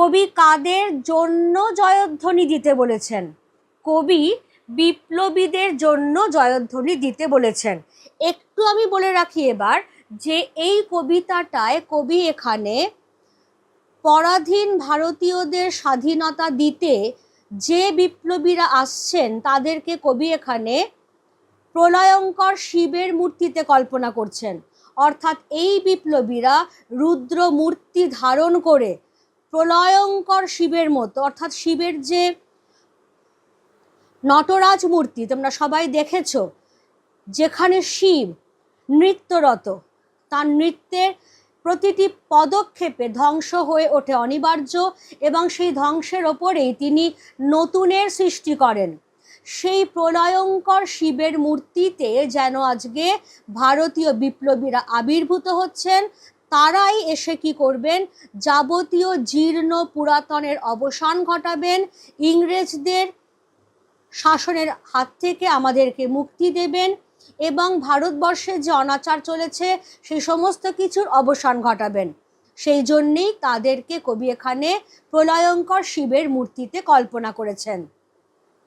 কবি কাদের জন্য জয়ধ্বনি দিতে বলেছেন? কবি বিপ্লবীদের জন্য জয়ধ্বনি দিতে বলেছেন। একটু আমি বলে রাখি এবার যে এই কবিতাটায় কবি এখানে পরাধীন ভারতীয়দের স্বাধীনতা দিতে যে বিপ্লবীরা আসছেন, তাদেরকে কবি এখানে প্রলয়ঙ্কর শিবের মূর্তিতে কল্পনা করছেন। অর্থাৎ এই বিপ্লবীরা রুদ্র মূর্তি ধারণ করে প্রলয়ঙ্কর শিবের মতো, অর্থাৎ শিবের যে নটরাজ মূর্তি, তোমরা সবাই দেখেছ, যেখানে শিব নৃত্যরত, তার নৃত্যের প্রতিটি পদক্ষেপে ধ্বংস হয়ে ওঠে অনিবার্য এবং সেই ধ্বংসের ওপরেই তিনি নতুনের সৃষ্টি করেন। সেই প্রলয়ঙ্কর শিবের মূর্তিতে যেন আজকে ভারতীয় বিপ্লবীরা আবির্ভূত হচ্ছেন তারাই এসে কি করবেন? যাবতীয় জীর্ণ পুরাতনের অবসান ঘটাবেন। ইংরেজদের শাসনের হাত থেকে আমাদেরকে মুক্তি দেবেন এবং ভারতবর্ষে যে অনাচার চলেছে সেই সমস্ত কিছুর অবসান ঘটাবেন। সেই জন্যেই তাদেরকে কবি এখানে প্রলয়ঙ্কর শিবের মূর্তিতে কল্পনা করেছেন।